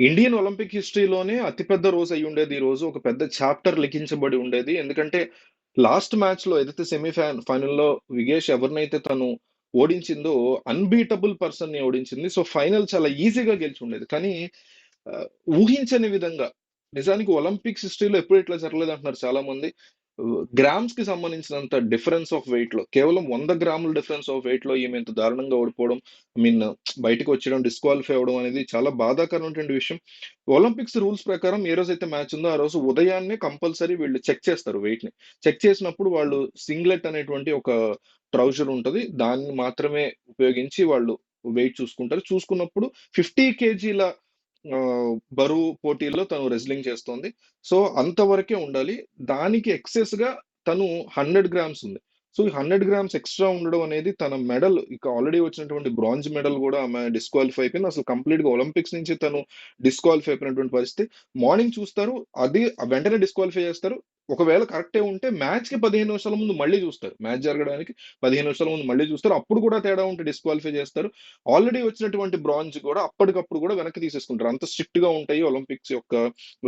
Indian Olympic హిస్టరీలోనే అతిపెద్ద రోజు అయ్యుండేది ఈ రోజు. ఒక పెద్ద చాప్టర్ లిఖించబడి ఉండేది. ఎందుకంటే లాస్ట్ మ్యాచ్‌లో ఏదైతే సెమీ ఫైనల్‌లో విగేష్ ఎవరినైతే తను ఓడించిందో అన్‌బీటబుల్ పర్సన్‌ని ఓడించింది. సో, ఫైనల్ చాలా ఈజీగా గెలిచి ఉండేది కానీ ఊహించని విధంగా నిజానికి ఒలింపిక్స్ హిస్టరీలో ఎప్పుడు ఇట్లా చాలా మంది గ్రామ్స్కి సంబంధించినంత డిఫరెన్స్ ఆఫ్ వెయిట్లో కేవలం వంద గ్రాముల డిఫరెన్స్ ఆఫ్ వెయిట్‌లో ఈమె ఇంత దారుణంగా ఓడిపోవడం, ఐ మీన్ బయటకు బయటికొచ్చేయడం, డిస్‌క్వాలిఫై అవ్వడం అనేది చాలా బాధాకరమైనటువంటి విషయం. ఒలింపిక్స్ రూల్స్ ప్రకారం ఏ రోజైతే మ్యాచ్ ఉందో, ఆ రోజు ఉదయాన్నే కంపల్సరీ వీళ్ళు చెక్ చేస్తారు వెయిట్ని చెక్ చేసినప్పుడు వాళ్ళు సింగ్లెట్ అనేటువంటి ఒక ట్రౌజర్ ఉంటుంది దాన్ని మాత్రమే ఉపయోగించి వాళ్ళు వెయిట్ చూసుకుంటారు. చూసుకున్నప్పుడు 50 కేజీల బరువు పోటీల్లో తను రెజ్లింగ్ చేస్తోంది. సో, అంతవరకే ఉండాలి. దానికి ఎక్సెస్‌గా తను 100 గ్రామ్స్ ఉంది. సో, ఈ 100 గ్రామ్స్ ఎక్స్‌ట్రా ఉండడం అనేది తన మెడల్ ఇక ఆల్రెడీ వచ్చినటువంటి బ్రాంజ్ మెడల్ కూడా ఆమె డిస్‌క్వాలిఫై అయిపోయింది. అసలు కంప్లీట్‌గా ఒలింపిక్స్ నుంచి తను డిస్‌క్వాలిఫై అయిపోయినటువంటి పరిస్థితి. మార్నింగ్ చూస్తారు. అది వెంటనే డిస్‌క్వాలిఫై చేస్తారు. ఒకవేళ కరెక్టే ఉంటే మ్యాచ్‌కి 15 నిమిషాల ముందు మళ్ళీ చూస్తారు. మ్యాచ్ జరగడానికి 15 నిమిషాల ముందు మళ్ళీ చూస్తారు. అప్పుడు కూడా తేడా ఉంటే డిస్‌క్వాలిఫై చేస్తారు. ఆల్రెడీ వచ్చినటువంటి బ్రాంజ్ కూడా అప్పటికప్పుడు కూడా వెనక్కి తీసేసుకుంటారు. అంత స్ట్రిక్ట్‌గా ఉంటాయి ఒలింపిక్స్ యొక్క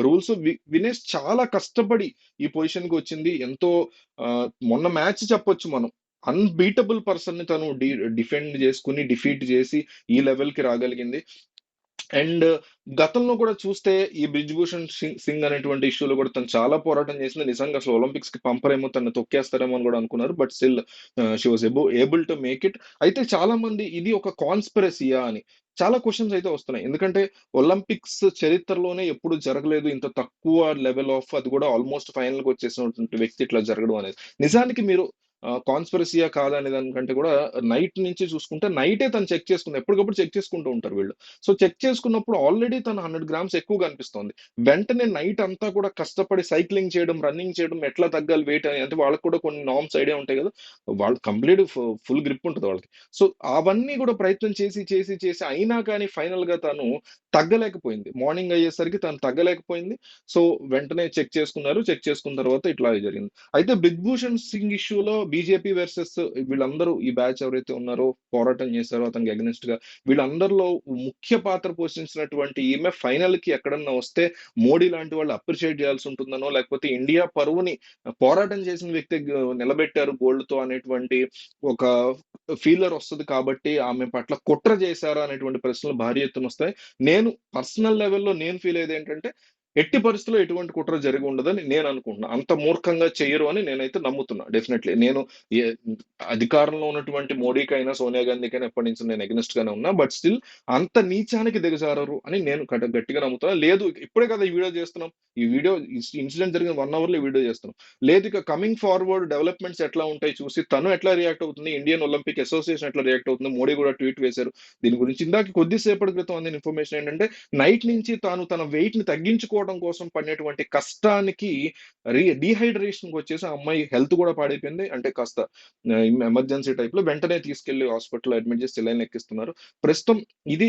రూల్స్. వి వినేష్ చాలా కష్టపడి ఈ పొజిషన్‌కి వచ్చింది. ఎంతో మొన్న మ్యాచ్ చెప్పొచ్చు మనం. అన్‌బీటబుల్ పర్సన్‌ని తను డి డిఫెండ్ చేసుకుని డిఫీట్ చేసి ఈ లెవెల్‌కి రాగలిగింది. అండ్ గతంలో కూడా చూస్తే ఈ 'బ్రిజ్‌భూషణ్ సింగ్' సింగ్ అనేటువంటి ఇష్యూలో కూడా తను చాలా పోరాటం చేసింది. నిజంగా అసలు ఒలింపిక్స్‌కి పంపరేమో తను తొక్కేస్తారేమో అని కూడా అనుకున్నారు. బట్ స్టిల్ షీ వాజ్ ఎబో ఏబుల్ టు మేక్ ఇట్. అయితే చాలా మంది ఇది ఒక కాన్స్పిరసీయా అని చాలా క్వశ్చన్స్ అయితే వస్తున్నాయి. ఎందుకంటే ఒలింపిక్స్ చరిత్రలోనే ఎప్పుడు జరగలేదు. ఇంత తక్కువ లెవెల్ ఆఫ్ అది కూడా ఆల్‌మోస్ట్ ఫైనల్‌కి వచ్చేసినటువంటి వ్యక్తి ఇట్లా జరగడం అనేది. నిజానికి మీరు కాన్స్పిరసీయా కాదా అనే దానికంటే కూడా నైట్ నుంచి చూసుకుంటే నైటే తను చెక్ చేసుకుంది. ఎప్పటికప్పుడు చెక్ చేసుకుంటూ ఉంటారు వీళ్ళు. సో, చెక్ చేసుకున్నప్పుడు ఆల్రెడీ తను 100 గ్రామ్స్ ఎక్కువ కనిపిస్తోంది. వెంటనే నైట్ అంతా కూడా కష్టపడి సైక్లింగ్ చేయడం, రన్నింగ్ చేయడం, ఎట్లా తగ్గాలి వెయిట్ అని అంటే వాళ్ళకి కూడా కొన్ని నామ్స్ ఐడియా ఉంటాయి కదా! వాళ్ళు కంప్లీట్ ఫుల్ గ్రిప్ ఉంటుంది వాళ్ళకి. సో, అవన్నీ కూడా ప్రయత్నం చేసి, చేసి, చేసి అయినా కానీ ఫైనల్‌గా తను తగ్గలేకపోయింది. మార్నింగ్ అయ్యేసరికి తను తగ్గలేకపోయింది. సో, వెంటనే చెక్ చేసుకున్నారు. చెక్ చేసుకున్న తర్వాత ఇట్లా జరిగింది. అయితే బిగ్ భూషణ్ సింగ్' ఇష్యూలో బీజేపీ వర్సెస్ వీళ్ళందరూ ఈ బ్యాచ్ ఎవరైతే ఉన్నారో పోరాటం చేశారో అతనికి అగెయిన్స్ట్‌గా వీళ్ళందరిలో ముఖ్య పాత్ర పోషించినటువంటి ఈమె ఫైనల్కి ఎక్కడన్నా వస్తే మోడీ లాంటి వాళ్ళు అప్రిషియేట్ చేయాల్సి ఉంటుందనో, లేకపోతే ఇండియా పరువుని పోరాటం చేసిన వ్యక్తి నిలబెట్టారు నిలబెట్టారు గోల్డ్‌తో అనేటువంటి ఒక ఫీలర్ వస్తది కాబట్టి ఆమె పట్ల కుట్ర చేశారా అనేటువంటి ప్రశ్నలు భారీ ఎత్తున వస్తాయి. నేను పర్సనల్ లెవెల్‌లో నేను ఫీల్ అయ్యేది ఏంటంటే ఎట్టి పరిస్థితిలో ఎటువంటి కుట్ర జరిగి ఉండదని నేను అనుకుంటున్నా. అంత మూర్ఖంగా చేయరు అని నేనైతే నమ్ముతున్నా డెఫినెట్లీ నేను అధికారంలో ఉన్నటువంటి మోడీకైనా, సోనియా గాంధీకైనా ఎప్పటినుంచో నేను అగెయిన్స్ట్ గానే ఉన్నా. బట్ స్టిల్ అంత నీచానికి దిగజారరు అని నేను గట్టిగా నమ్ముతున్నా. లేదు ఇప్పుడే కదా ఈ వీడియో చేస్తున్నాం. ఈ వీడియో ఇన్సిడెంట్ జరిగిన 1 అవర్‌లో ఈ వీడియో చేస్తున్నాం. లేదు ఇక కమింగ్ ఫార్వర్డ్ డెవలప్‌మెంట్స్ ఎట్లా ఉంటాయి చూసి తను ఎట్లా రియాక్ట్ అవుతుంది, ఇండియన్ ఒలింపిక్ అసోసియేషన్ ఎట్లా రియాక్ట్ అవుతుంది, మోడీ కూడా ట్వీట్ వేశారు. దీని గురించి ఇందాక కొద్దిసేపటి క్రితం అందిన ఇన్ఫర్మేషన్ ఏంటంటే నైట్ నుంచి తాను తన వెయిట్ని తగ్గించుకో తగ్గించుకోవడం కోసం పడినటువంటి కష్టానికి రీ డీహైడ్రేషన్‌కి వచ్చేసి ఆ అమ్మాయి హెల్త్ కూడా పాడైపోయింది. అంటే కాస్త ఎమర్జెన్సీ టైప్‌లో వెంటనే తీసుకెళ్ళి హాస్పిటల్‌లో అడ్మిట్ చేసి సెలైన్ ఎక్కిస్తున్నారు. ప్రస్తుతం ఇది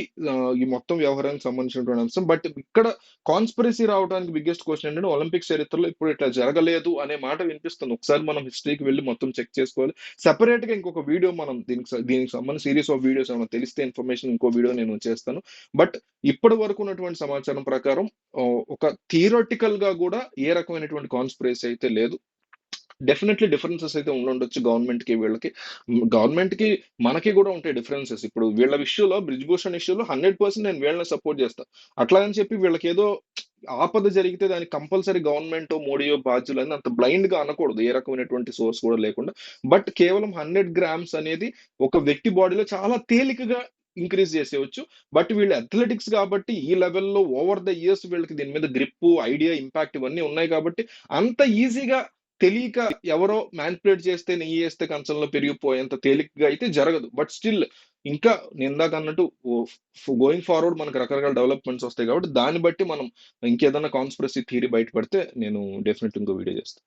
ఈ మొత్తం వ్యవహారానికి సంబంధించినటువంటి అంశం. బట్ ఇక్కడ కాన్స్పిరసీ రావడానికి బిగ్గెస్ట్ క్వశ్చన్ ఏంటంటే ఒలింపిక్స్ చరిత్రలో ఇప్పుడు ఇట్లా జరగలేదు అనే మాట వినిపిస్తుంది. ఒకసారి మనం హిస్టరీకి వెళ్ళి మొత్తం చెక్ చేసుకోవాలి. సెపరేట్‌గా ఇంకొక వీడియో మనం దీనికి దీనికి సంబంధించి సీరీస్ ఆఫ్ వీడియోస్ ఏమైనా తెలిస్తే ఇన్ఫర్మేషన్ ఇంకో వీడియో నేను చేస్తాను. బట్ ఇప్పటి వరకు ఉన్నటువంటి సమాచారం ప్రకారం ఒక థియరటికల్గా కూడా ఏ రకమైనటువంటి కాన్స్పిరసీ అయితే లేదు. డెఫినెట్లీ డిఫరెన్సెస్ అయితే ఉండొచ్చు గవర్నమెంట్కి వీళ్ళకి. గవర్నమెంట్కి మనకి కూడా ఉంటాయి డిఫరెన్సెస్. ఇప్పుడు వీళ్ళ విషయంలో 'బ్రిజ్‌భూషణ్' ఇష్యూలో 100% నేను వీళ్ళని సపోర్ట్ చేస్తాను అట్లా అని చెప్పి వీళ్ళకి ఏదో ఆపద జరిగితే దానికి కంపల్సరీ గవర్నమెంట్ మోడీయో బాధ్యులని అంత బ్లైండ్గా అనకూడదు. ఏ రకమైనటువంటి సోర్స్ కూడా లేకుండా. బట్ కేవలం 100 గ్రామ్స్ అనేది ఒక వ్యక్తి బాడీలో చాలా తేలికగా ఇంక్రీజ్ చేసేయొచ్చు. బట్ వీళ్ళు అథ్లెటిక్స్ కాబట్టి ఈ లెవెల్‌లో ఓవర్ ద ఇయర్స్ వీళ్ళకి దీని మీద గ్రిప్పు, ఐడియా, ఇంపాక్ట్ ఇవన్నీ ఉన్నాయి కాబట్టి అంత ఈజీగా తెలియక ఎవరో మ్యాన్పులేట్ చేస్తే నెయ్యేస్తే కంచంలో పెరిగిపోయేంత తేలికగా అయితే జరగదు. బట్ స్టిల్ ఇంకా నేను ఇందాక అన్నట్టు గోయింగ్ ఫార్వర్డ్ మనకు రకరకాల డెవలప్‌మెంట్స్ వస్తాయి కాబట్టి దాన్ని బట్టి మనం ఇంకేదైనా కాన్స్పిరసీ థియరీ బయటపడితే నేను డెఫినెట్ ఇంకో వీడియో చేస్తా.